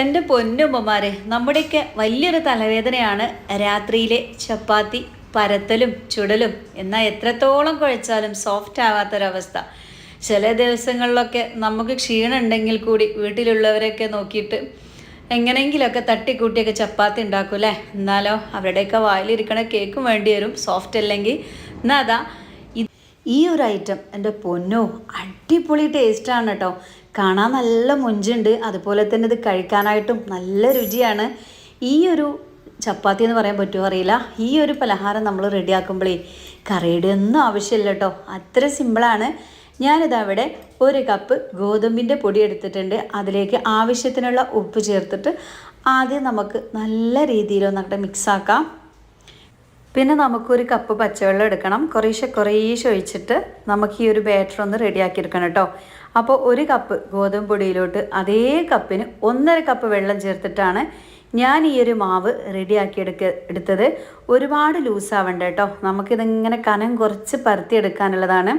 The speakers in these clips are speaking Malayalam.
എന്റെ പൊന്നുമ്മമാരെ നമ്മുടെയൊക്കെ വലിയൊരു തലവേദനയാണ് രാത്രിയിലെ ചപ്പാത്തി പരത്തലും ചുടലും. എന്നാൽ എത്രത്തോളം കുഴച്ചാലും സോഫ്റ്റ് ആവാത്തൊരവസ്ഥ. ചില ദിവസങ്ങളിലൊക്കെ നമുക്ക് ക്ഷീണം ഉണ്ടെങ്കിൽ കൂടി വീട്ടിലുള്ളവരെയൊക്കെ നോക്കിയിട്ട് എങ്ങനെയെങ്കിലുമൊക്കെ തട്ടിക്കൂട്ടിയൊക്കെ ചപ്പാത്തി ഉണ്ടാക്കും അല്ലേ? എന്നാലോ അവരുടെയൊക്കെ വായിലിരിക്കണ കേക്കും വേണ്ടി വരും. സോഫ്റ്റ് അല്ലെങ്കിൽ. എന്നാൽ അതാ ഈ ഒരു ഐറ്റം എന്റെ പൊന്നോ അടിപൊളി ടേസ്റ്റാണ് കേട്ടോ. കാണാൻ നല്ല മുഞ്ചുണ്ട്. അതുപോലെ തന്നെ ഇത് കഴിക്കാനായിട്ടും നല്ല രുചിയാണ്. ഈ ഒരു ചപ്പാത്തി എന്ന് പറയാൻ പറ്റുമോ അറിയില്ല. ഈ ഒരു പലഹാരം നമ്മൾ റെഡിയാക്കുമ്പോഴേ കറിയുടെ ഒന്നും ആവശ്യമില്ല കേട്ടോ. അത്ര സിമ്പിളാണ്. ഞാനിതവിടെ ഒരു കപ്പ് ഗോതമ്പിന്റെ പൊടി എടുത്തിട്ടുണ്ട്. അതിലേക്ക് ആവശ്യത്തിനുള്ള ഉപ്പ് ചേർത്തിട്ട് ആദ്യം നമുക്ക് നല്ല രീതിയിലൊന്നങ്ങോട്ട് മിക്സാക്കാം പിന്നെ നമുക്കൊരു കപ്പ് പച്ചവെള്ളം എടുക്കണം. കുറേശ്ശെ കുറേശ്ശെ ഒഴിച്ചിട്ട് നമുക്ക് ഈ ഒരു ബാറ്റർ ഒന്ന് റെഡിയാക്കി എടുക്കണം കേട്ടോ. അപ്പോൾ ഒരു കപ്പ് ഗോതമ്പ് പൊടിയിലോട്ട് അതേ കപ്പിന് ഒന്നര കപ്പ് വെള്ളം ചേർത്തിട്ടാണ് ഞാൻ ഈ ഒരു മാവ് റെഡിയാക്കി എടുക്ക എടുത്തത്. ഒരുപാട് ലൂസ് ലൂസാവണ്ട കേട്ടോ. നമുക്കിതിങ്ങനെ കനം കുറച്ച് പരത്തിയെടുക്കാനുള്ളതാണ്.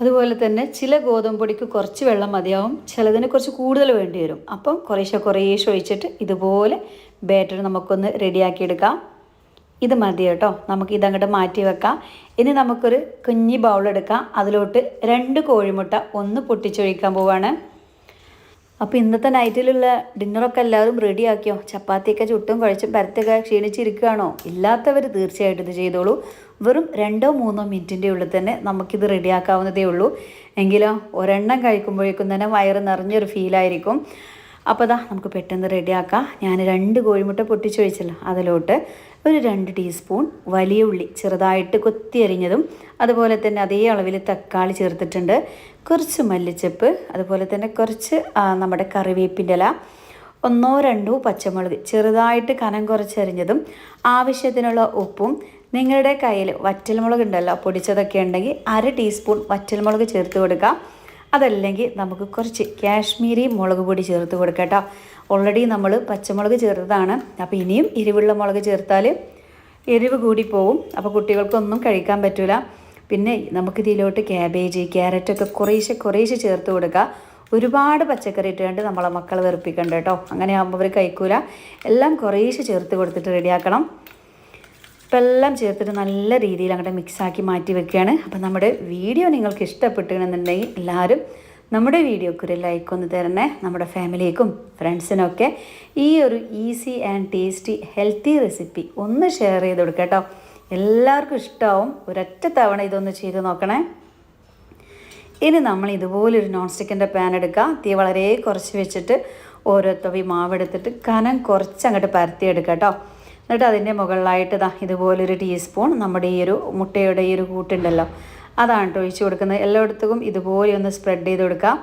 അതുപോലെ തന്നെ ചില ഗോതമ്പ് പൊടിക്ക് കുറച്ച് വെള്ളം മതിയാവും. ചിലതിന് കുറച്ച് കൂടുതൽ വേണ്ടി വരും. അപ്പം കുറേശ്ശെ കുറേശ്ശെ ഒഴിച്ചിട്ട് ഇതുപോലെ ബാറ്റർ നമുക്കൊന്ന് റെഡിയാക്കി എടുക്കാം ഇത് മതി കേട്ടോ. നമുക്ക് ഇതങ്ങോട്ട് മാറ്റി വെക്കാം. ഇനി നമുക്കൊരു കുഞ്ഞി ബൗൾ എടുക്കാം. അതിലോട്ട് രണ്ട് കോഴിമുട്ട ഒന്ന് പൊട്ടിച്ചൊഴിക്കാൻ പോവാണ്. അപ്പോൾ ഇന്നത്തെ നൈറ്റിലുള്ള ഡിന്നറൊക്കെ എല്ലാവരും റെഡിയാക്കിയോ ചപ്പാത്തിയൊക്കെ ചുട്ടും കുഴച്ചും പരത്തൊക്കെ ക്ഷീണിച്ചിരിക്കുകയാണോ? ഇല്ലാത്തവർ തീർച്ചയായിട്ടും ഇത് ചെയ്തോളൂ. വെറും രണ്ടോ മൂന്നോ മിനിറ്റിന്റെ ഉള്ളിൽ തന്നെ നമുക്കിത് റെഡിയാക്കാവുന്നതേ ഉള്ളൂ. എങ്കിലോ ഒരെണ്ണം കഴിക്കുമ്പോഴേക്കും തന്നെ വയറ് നിറഞ്ഞൊരു ഫീലായിരിക്കും അപ്പോൾ ദാ നമുക്ക് പെട്ടെന്ന് റെഡിയാക്കാം ഞാൻ രണ്ട് കോഴിമുട്ട പൊട്ടിച്ചൊഴിച്ചല്ലോ. അതിലോട്ട് ഒരു രണ്ട് ടീസ്പൂൺ വലിയ ഉള്ളി ചെറുതായിട്ട് കൊത്തി അരിഞ്ഞതും അതുപോലെ തന്നെ അതേ അളവിൽ തക്കാളി ചേർത്തിട്ടുണ്ട്. കുറച്ച് മല്ലിച്ചപ്പ് അതുപോലെ തന്നെ കുറച്ച് നമ്മുടെ കറിവേപ്പിന്റെ ഇല ഒന്നോ രണ്ടോ പച്ചമുളക് ചെറുതായിട്ട് കനം കുറച്ചരിഞ്ഞതും ആവശ്യത്തിനുള്ള ഉപ്പും നിങ്ങളുടെ കയ്യിൽ വറ്റൽമുളക് ഉണ്ടല്ലോ പൊടിച്ചതൊക്കെ ഉണ്ടെങ്കിൽ അര ടീസ്പൂൺ വറ്റൽമുളക് ചേർത്ത് കൊടുക്കാം. അതല്ലെങ്കിൽ നമുക്ക് കുറച്ച് കാശ്മീരി മുളക് പൊടി ചേർത്ത് കൊടുക്കാം ഓൾറെഡി നമ്മൾ പച്ചമുളക് ചേർത്തതാണ്. അപ്പോൾ ഇനിയും എരിവുള്ള മുളക് ചേർത്താൽ എരിവ് കൂടി പോവും. അപ്പോൾ കുട്ടികൾക്കൊന്നും കഴിക്കാൻ പറ്റില്ല പിന്നെ നമുക്ക് ഇതിലോട്ട് ക്യാബേജ് ക്യാരറ്റൊക്കെ കുറേശ്ശെ കുറേശ്ശെ ചേർത്ത് കൊടുക്കുക ഒരുപാട് പച്ചക്കറി ഇട്ടുകൊണ്ട് നമ്മളെ മക്കളെ വെറുപ്പിക്കണ്ട കേട്ടോ. അങ്ങനെ ആകുമ്പോൾ അവർ കഴിക്കൂല. എല്ലാം കുറേശ്ശെ ചേർത്ത് കൊടുത്തിട്ട് റെഡിയാക്കണം ഇപ്പം എല്ലാം ചേർത്തിട്ട് നല്ല രീതിയിൽ അങ്ങോട്ട് മിക്സാക്കി മാറ്റി വെക്കുകയാണ്. അപ്പം നമ്മുടെ വീഡിയോ നിങ്ങൾക്ക് ഇഷ്ടപ്പെട്ടുകയാണെന്നുണ്ടെങ്കിൽ എല്ലാവരും നമ്മുടെ വീഡിയോക്ക് ഒരു ലൈക്ക് ഒന്ന് തരണേ. നമ്മുടെ ഫാമിലിക്കും ഫ്രണ്ട്സിനൊക്കെ ഈ ഒരു easy and tasty healthy recipe ഒന്ന് ഷെയർ ചെയ്ത് കൊടുക്കുക കേട്ടോ. എല്ലാവർക്കും ഇഷ്ടമാവും ഒരൊറ്റ തവണ ഇതൊന്ന് ചെയ്ത് നോക്കണേ. ഇനി നമ്മൾ ഇതുപോലൊരു നോൺ സ്റ്റിക്കിന്റെ പാൻ എടുക്കുക തീ വളരെ കുറച്ച് വെച്ചിട്ട് ഓരോ തവി മാവെടുത്തിട്ട് കനം കുറച്ച് അങ്ങോട്ട് പരത്തിയെടുക്കുക കേട്ടോ. എന്നിട്ട് അതിന്റെ മുകളിലായിട്ട് ഇതാ ഇതുപോലൊരു ടീസ്പൂൺ നമ്മുടെ ഈ ഒരു മുട്ടയുടെ ഈ ഒരു കൂട്ടുണ്ടല്ലോ. അതാണ് കേട്ടോ ഒഴിച്ചു കൊടുക്കുന്നത്. എല്ലായിടത്തും ഇതുപോലെ ഒന്ന് സ്പ്രെഡ് ചെയ്ത് കൊടുക്കാം.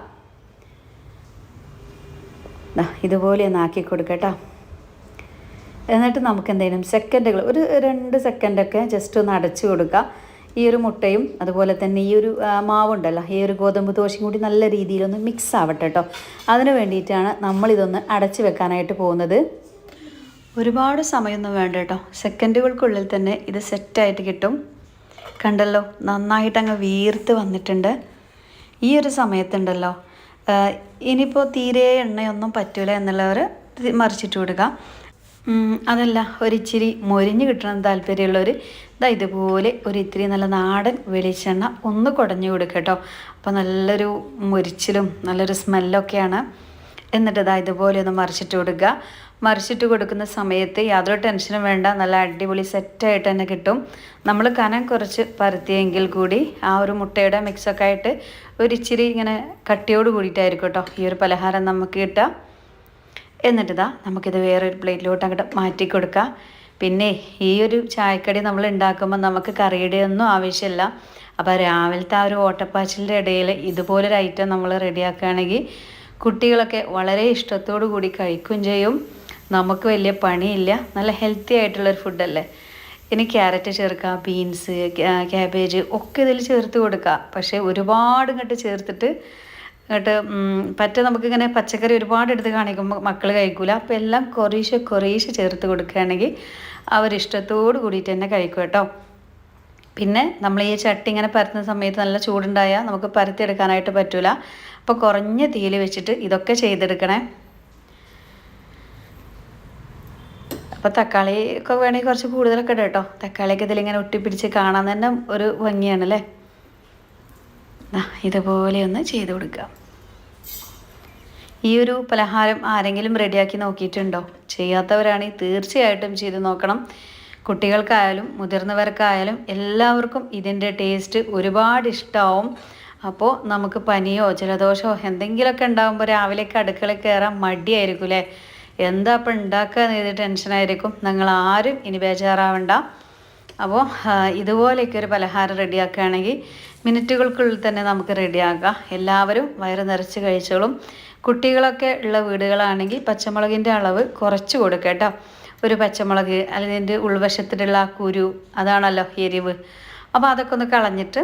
ഇതുപോലെ ഒന്ന് ആക്കി കൊടുക്കട്ടോ കേട്ടോ എന്നിട്ട് നമുക്ക് എന്തെങ്കിലും സെക്കൻഡുകൾ ഒരു രണ്ട് സെക്കൻഡൊക്കെ ജസ്റ്റ് ഒന്ന് അടച്ചു കൊടുക്കുക ഈ ഒരു മുട്ടയും അതുപോലെ തന്നെ ഈ ഒരു മാവുണ്ടല്ലോ. ഈ ഒരു ഗോതമ്പ് ദോശയും കൂടി നല്ല രീതിയിലൊന്ന് മിക്സ് ആവട്ടെ കേട്ടോ അതിന് വേണ്ടിയിട്ടാണ് നമ്മളിതൊന്ന് അടച്ചു വെക്കാനായിട്ട് പോകുന്നത്. ഒരുപാട് സമയമൊന്നും വേണ്ട കേട്ടോ. സെക്കൻഡുകൾക്കുള്ളിൽ തന്നെ ഇത് സെറ്റായിട്ട് കിട്ടും. കണ്ടല്ലോ നന്നായിട്ട് അങ്ങ് വീർത്ത് വന്നിട്ടുണ്ട്. ഈ ഒരു സമയത്തുണ്ടല്ലോ. ഇനിയിപ്പോൾ തീരെ എണ്ണയൊന്നും പറ്റൂല എന്നുള്ളവർ മറിച്ചിട്ട് കൊടുക്കുക അതല്ല ഒരിച്ചിരി മൊരിഞ്ഞ് കിട്ടണം താല്പര്യമുള്ളവർ ഇതാ ഇതുപോലെ ഒരു ഇത്തിരി നല്ല നാടൻ വെളിച്ചെണ്ണ ഒന്ന് കുടഞ്ഞു കൊടുക്കുക കേട്ടോ. അപ്പോൾ നല്ലൊരു മൊരിച്ചിലും നല്ലൊരു സ്മെല്ലൊക്കെയാണ്. എന്നിട്ട് ഇതാ ഇതുപോലെ ഒന്ന് മറിച്ചിട്ട് കൊടുക്കുക. മറിച്ചിട്ട് കൊടുക്കുന്ന സമയത്ത് യാതൊരു ടെൻഷനും വേണ്ട. നല്ല അടിപൊളി സെറ്റായിട്ട് തന്നെ കിട്ടും. നമ്മൾ കനം കുറച്ച് പരത്തിയെങ്കിൽ കൂടി ആ ഒരു മുട്ടയുടെ മിക്സൊക്കെ ആയിട്ട് ഒരിച്ചിരി ഇങ്ങനെ കട്ടിയോട് കൂടിയിട്ടായിരിക്കും കേട്ടോ ഈ ഒരു പലഹാരം നമുക്ക് കിട്ടുക. എന്നിട്ട് ഇതാ നമുക്കിത് വേറൊരു പ്ലേറ്റിലോട്ട് അങ്ങോട്ട് മാറ്റി കൊടുക്കുക. പിന്നെ ഈ ഒരു ചായക്കടി നമ്മൾ ഉണ്ടാക്കുമ്പോൾ നമുക്ക് കറിയുടെ ഒന്നും ആവശ്യമില്ല. അപ്പോൾ രാവിലത്തെ ആ ഒരു ഓട്ടപ്പാച്ചിലിന്റെ ഇടയിൽ ഇതുപോലൊരു ഐറ്റം നമ്മൾ റെഡിയാക്കുകയാണെങ്കിൽ കുട്ടികളൊക്കെ വളരെ ഇഷ്ടത്തോടു കൂടി കഴിക്കുകയും ചെയ്യും. നമുക്ക് വലിയ പണിയില്ല. നല്ല ഹെൽത്തി ആയിട്ടുള്ളൊരു ഫുഡല്ലേ ഇനി ക്യാരറ്റ് ചേർക്കുക ബീൻസ് ക്യാബേജ് ഒക്കെ ഇതിൽ ചേർത്ത് കൊടുക്കുക പക്ഷേ ഒരുപാട് ഇങ്ങോട്ട് ചേർത്തിട്ട് എന്നിട്ട് പറ്റ നമുക്കിങ്ങനെ പച്ചക്കറി ഒരുപാട് എടുത്ത് കാണിക്കുമ്പോൾ മക്കൾ കഴിക്കൂല. അപ്പോൾ എല്ലാം കുറേശ്ശെ കുറേശ്ശെ ചേർത്ത് കൊടുക്കുകയാണെങ്കിൽ അവരിഷ്ടത്തോട് കൂടിയിട്ട് തന്നെ കഴിക്കും കേട്ടോ. പിന്നെ നമ്മൾ ഈ ചട്ടി ഇങ്ങനെ പരത്തുന്ന സമയത്ത് നല്ല ചൂടുണ്ടായാൽ നമുക്ക് പരത്തിയെടുക്കാനായിട്ട് പറ്റില്ല അപ്പോൾ കുറഞ്ഞ തീയിൽ വെച്ചിട്ട് ഇതൊക്കെ ചെയ്തെടുക്കണേ. അപ്പോൾ തക്കാളി ഒക്കെ വേണമെങ്കിൽ കുറച്ച് കൂടുതലൊക്കെ ഇടാം കേട്ടോ തക്കാളിയൊക്കെ ഇതിലിങ്ങനെ ഒട്ടിപ്പിടിച്ച് കാണാൻ തന്നെ ഒരു ഭംഗിയാണല്ലേ? ഇതുപോലെ ഒന്ന് ചെയ്ത് കൊടുക്കുക ഈ ഒരു പലഹാരം ആരെങ്കിലും റെഡിയാക്കി നോക്കിയിട്ടുണ്ടോ? ചെയ്യാത്തവരാണെങ്കിൽ തീർച്ചയായിട്ടും ചെയ്ത് നോക്കണം. കുട്ടികൾക്കായാലും മുതിർന്നവർക്കായാലും എല്ലാവർക്കും ഇതിന്റെ ടേസ്റ്റ് ഒരുപാട് ഇഷ്ടമാവും അപ്പോൾ നമുക്ക് പനിയോ ജലദോഷമോ എന്തെങ്കിലുമൊക്കെ ഉണ്ടാകുമ്പോൾ രാവിലേക്ക് അടുക്കളയിൽ കയറാൻ മടിയായിരിക്കും അല്ലേ എന്താ അപ്പം ഉണ്ടാക്കുക എന്ന് ടെൻഷനായിരിക്കും നിങ്ങൾ ആരും ഇനി ബേജാറാവണ്ട. അപ്പോൾ ഇതുപോലെയൊക്കെ ഒരു പലഹാരം റെഡിയാക്കുകയാണെങ്കിൽ മിനിറ്റുകൾക്കുള്ളിൽ തന്നെ നമുക്ക് റെഡിയാക്കാം എല്ലാവരും വയറ് നിറച്ച് കഴിച്ചോളും. കുട്ടികളൊക്കെ ഉള്ള വീടുകളാണെങ്കിൽ പച്ചമുളകിന്റെ അളവ് കുറച്ച് കൊടുക്കുക കേട്ടോ. ഒരു പച്ചമുളക് അല്ലെങ്കിൽ അതിന്റെ ഉൾവശത്തിലുള്ള ആ കുരു അതാണല്ലോ എരിവ്. അപ്പോൾ അതൊക്കെ ഒന്ന് കളഞ്ഞിട്ട്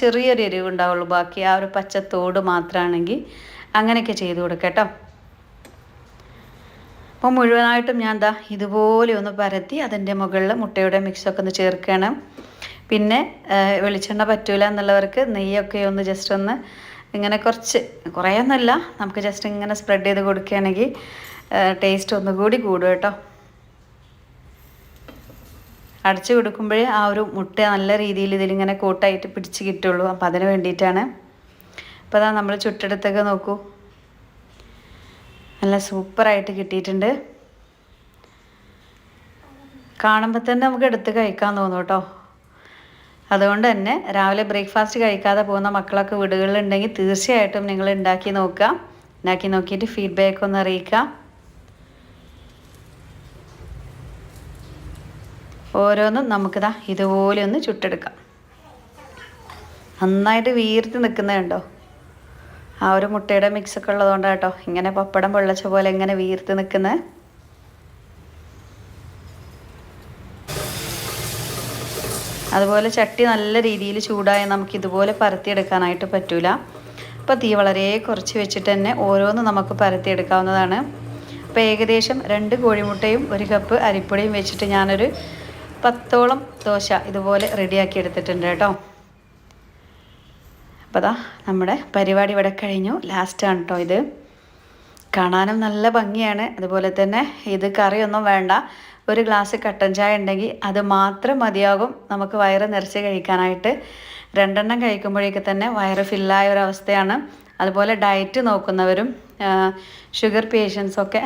ചെറിയൊരു എരിവ് ഉണ്ടാവുള്ളൂ. ബാക്കി ആ ഒരു പച്ചത്തോട് മാത്രമാണെങ്കിൽ അങ്ങനെയൊക്കെ ചെയ്ത് കൊടുക്കട്ടോ കേട്ടോ. അപ്പോൾ മുഴുവനായിട്ടും ഞാൻ എന്താ ഇതുപോലെ ഒന്ന് പരത്തി അതിന്റെ മുകളിൽ മുട്ടയുടെ മിക്സൊക്കെ ഒന്ന് ചേർക്കണം പിന്നെ വെളിച്ചെണ്ണ പറ്റൂല എന്നുള്ളവർക്ക് നെയ്യൊക്കെ ഒന്ന് ജസ്റ്റ് ഒന്ന് ഇങ്ങനെ കുറച്ച് കുറേയൊന്നുമല്ല. നമുക്ക് ജസ്റ്റ് ഇങ്ങനെ സ്പ്രെഡ് ചെയ്ത് കൊടുക്കുകയാണെങ്കിൽ ടേസ്റ്റ് ഒന്നുകൂടി കൂടും കേട്ടോ. അടച്ചു കൊടുക്കുമ്പോഴേ ആ ഒരു മുട്ട നല്ല രീതിയിൽ ഇതിലിങ്ങനെ കൂട്ടായിട്ട് പിടിച്ച് കിട്ടുള്ളൂ. അപ്പം അതിന് വേണ്ടിയിട്ടാണ്. അപ്പോൾ അതാ നമ്മൾ ചുട്ടെടുത്തൊക്കെ നോക്കൂ. നല്ല സൂപ്പറായിട്ട് കിട്ടിയിട്ടുണ്ട്. കാണുമ്പോൾ തന്നെ നമുക്ക് എടുത്ത് കഴിക്കാൻ തോന്നും കേട്ടോ. അതുകൊണ്ട് തന്നെ രാവിലെ ബ്രേക്ക്ഫാസ്റ്റ് കഴിക്കാതെ പോകുന്ന മക്കളൊക്കെ വീടുകളിലുണ്ടെങ്കിൽ തീർച്ചയായിട്ടും നിങ്ങൾ ഉണ്ടാക്കി നോക്കുക. ഉണ്ടാക്കി നോക്കിയിട്ട് ഫീഡ്ബാക്ക് ഒന്ന് അറിയിക്കുക. ഓരോന്നും നമുക്കിതാ ഇതുപോലെ ഒന്ന് ചുട്ടെടുക്കാം. നന്നായിട്ട് വീർത്ത് നിൽക്കുന്നതുണ്ടോ ആ ഒരു മുട്ടയുടെ മിക്സൊക്കെ ഉള്ളതുകൊണ്ട് കേട്ടോ ഇങ്ങനെ പപ്പടം പൊള്ളച്ച പോലെ ഇങ്ങനെ വീർത്ത് നിൽക്കുന്നത് അതുപോലെ ചട്ടി നല്ല രീതിയിൽ ചൂടായ നമുക്ക് ഇതുപോലെ പരത്തിയെടുക്കാനായിട്ട് പറ്റൂല. അപ്പോൾ തീ വളരെ കുറച്ച് വെച്ചിട്ട് തന്നെ ഓരോന്നും നമുക്ക് പരത്തിയെടുക്കാവുന്നതാണ്. അപ്പോൾ ഏകദേശം രണ്ട് കോഴിമുട്ടയും ഒരു കപ്പ് അരിപ്പൊടിയും വെച്ചിട്ട് ഞാനൊരു പത്തോളം ദോശ ഇതുപോലെ റെഡിയാക്കി എടുത്തിട്ടുണ്ട് കേട്ടോ. അപ്പോൾ അതാ നമ്മുടെ പരിപാടി ഇവിടെ കഴിഞ്ഞു. ലാസ്റ്റാണ് കേട്ടോ ഇത്. കാണാനും നല്ല ഭംഗിയാണ്. അതുപോലെ തന്നെ ഇത് കറിയൊന്നും വേണ്ട. ഒരു ഗ്ലാസ് കട്ടൻ ചായ ഉണ്ടെങ്കിൽ അത് മാത്രം മതിയാകും. നമുക്ക് വയറ് നിറച്ച് കഴിക്കാനായിട്ട്. രണ്ടെണ്ണം കഴിക്കുമ്പോഴേക്ക് തന്നെ വയറ് ഫില്ലായ ഒരവസ്ഥയാണ് അതുപോലെ ഡയറ്റ് നോക്കുന്നവരും ഷുഗർ പേഷ്യൻസൊക്കെ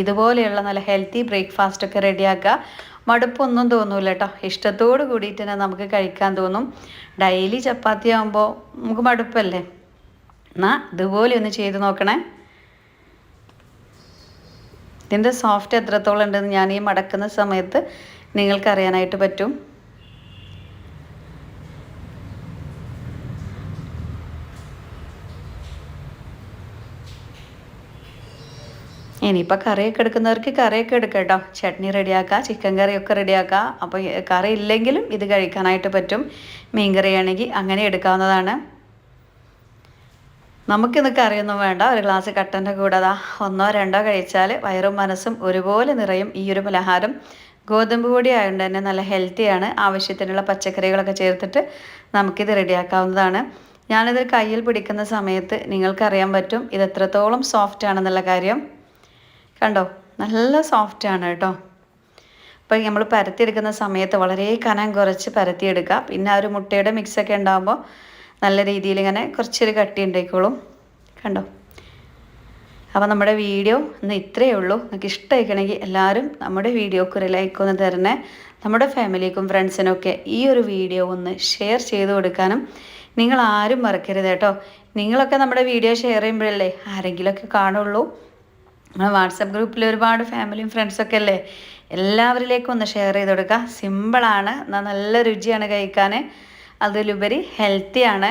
ഇതുപോലെയുള്ള നല്ല ഹെൽത്തി ബ്രേക്ക്ഫാസ്റ്റ് ഒക്കെ റെഡിയാക്കുക മടുപ്പൊന്നും തോന്നൂല കേട്ടോ ഇഷ്ടത്തോട് കൂടിയിട്ട് തന്നെ നമുക്ക് കഴിക്കാൻ തോന്നും. ഡെയിലി ചപ്പാത്തി ആകുമ്പോൾ നമുക്ക് മടുപ്പല്ലേ? എന്നാൽ ഇതുപോലെ ഒന്ന് ചെയ്ത് നോക്കണേ. ഇതിന്റെ സോഫ്റ്റ് എത്രത്തോളം ഉണ്ടെന്ന് ഞാൻ ഈ മടക്കുന്ന സമയത്ത് നിങ്ങൾക്കറിയാനായിട്ട് പറ്റും. ഇനിയിപ്പോൾ കറിയൊക്കെ എടുക്കുന്നവർക്ക് കറിയൊക്കെ എടുക്കാം കേട്ടോ. ചട്നി റെഡിയാക്കാം ചിക്കൻ കറിയൊക്കെ റെഡിയാക്കാം. അപ്പോൾ കറി ഇല്ലെങ്കിലും ഇത് കഴിക്കാനായിട്ട് പറ്റും. മീൻ കറിയാണെങ്കിൽ അങ്ങനെ എടുക്കാവുന്നതാണ്. നമുക്കിന്ന് കറിയൊന്നും വേണ്ട. ഒരു ഗ്ലാസ് കട്ടന്റെ കൂടെ അതാ ഒന്നോ രണ്ടോ കഴിച്ചാൽ വയറും മനസ്സും ഒരുപോലെ നിറയും ഈ ഒരു പലഹാരം. ഗോതമ്പ് പൊടി ആയതുകൊണ്ട് തന്നെ നല്ല ഹെൽത്തിയാണ് ആവശ്യത്തിനുള്ള പച്ചക്കറികളൊക്കെ ചേർത്തിട്ട് നമുക്കിത് റെഡിയാക്കാവുന്നതാണ്. ഞാനിത് കയ്യിൽ പിടിക്കുന്ന സമയത്ത് നിങ്ങൾക്കറിയാൻ പറ്റും ഇത് എത്രത്തോളം സോഫ്റ്റ് ആണെന്നുള്ള കാര്യം. കണ്ടോ? നല്ല സോഫ്റ്റ് ആണ് കേട്ടോ. അപ്പോൾ നമ്മൾ പരത്തിയെടുക്കുന്ന സമയത്ത് വളരെ കനം കുറച്ച് പരത്തിയെടുക്കുക. പിന്നെ ആ ഒരു മുട്ടയുടെ മിക്സൊക്കെ ഉണ്ടാകുമ്പോൾ നല്ല രീതിയിൽ ഇങ്ങനെ കുറച്ചൊരു കട്ടി ഉണ്ടായിക്കോളും. കണ്ടോ? അപ്പോൾ നമ്മുടെ വീഡിയോ ഇന്ന് ഇത്രയേ ഉള്ളൂ. നിങ്ങൾക്ക് ഇഷ്ടമായിക്കണമെങ്കിൽ എല്ലാവരും നമ്മുടെ വീഡിയോക്ക് ഒരു ലൈക്ക് ഒന്ന് തരണേ. നമ്മുടെ ഫാമിലിക്കും ഫ്രണ്ട്സിനും ഒക്കെ ഈ ഒരു വീഡിയോ ഒന്ന് ഷെയർ ചെയ്ത് കൊടുക്കാനും നിങ്ങൾ ആരും മറക്കരുത് കേട്ടോ. നിങ്ങളൊക്കെ നമ്മുടെ വീഡിയോ ഷെയർ ചെയ്യുമ്പോഴല്ലേ ആരെങ്കിലുമൊക്കെ കാണുള്ളൂ. വാട്സപ്പ് ഗ്രൂപ്പിൽ ഒരുപാട് ഫാമിലിയും ഫ്രണ്ട്സൊക്കെ അല്ലേ? എല്ലാവരിലേക്കും ഒന്ന് ഷെയർ ചെയ്ത് കൊടുക്കുക സിമ്പിളാണ് നല്ല രുചിയാണ് കഴിക്കാൻ അതിലുപരി ഹെൽത്തിയാണ്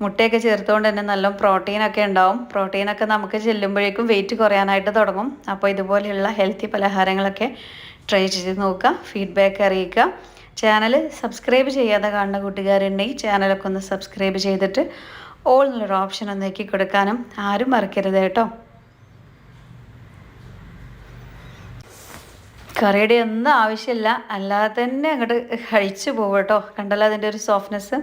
മുട്ടയൊക്കെ ചേർത്തുകൊണ്ട് തന്നെ നല്ല പ്രോട്ടീനൊക്കെ ഉണ്ടാവും. പ്രോട്ടീനൊക്കെ നമുക്ക് ചെല്ലുമ്പോഴേക്കും വെയിറ്റ് കുറയാനായിട്ട് തുടങ്ങും. അപ്പോൾ ഇതുപോലെയുള്ള ഹെൽത്തി പലഹാരങ്ങളൊക്കെ ട്രൈ ചെയ്ത് നോക്കുക ഫീഡ്ബാക്ക് അറിയിക്കുക ചാനൽ സബ്സ്ക്രൈബ് ചെയ്യാതെ കാണുന്ന കൂട്ടുകാരുണ്ടെങ്കിൽ ചാനലൊക്കെ ഒന്ന് സബ്സ്ക്രൈബ് ചെയ്തിട്ട് ഓൾ എന്നുള്ളൊരു ഓപ്ഷൻ ഒന്ന് കൊടുക്കാനും ആരും മറക്കരുത് കേട്ടോ. കറിയുടെ ഒന്നും ആവശ്യമില്ല. അല്ലാതെ തന്നെ അങ്ങോട്ട് കഴിച്ചു പോകും കേട്ടോ. കണ്ടല്ലോ അതിന്റെ ഒരു സോഫ്റ്റ്നെസ്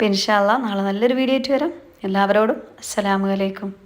പിൻഷാല്ല നാളെ നല്ലൊരു വീഡിയോ ആയിട്ട് വരാം. എല്ലാവരോടും അസ്സലാമലൈക്കും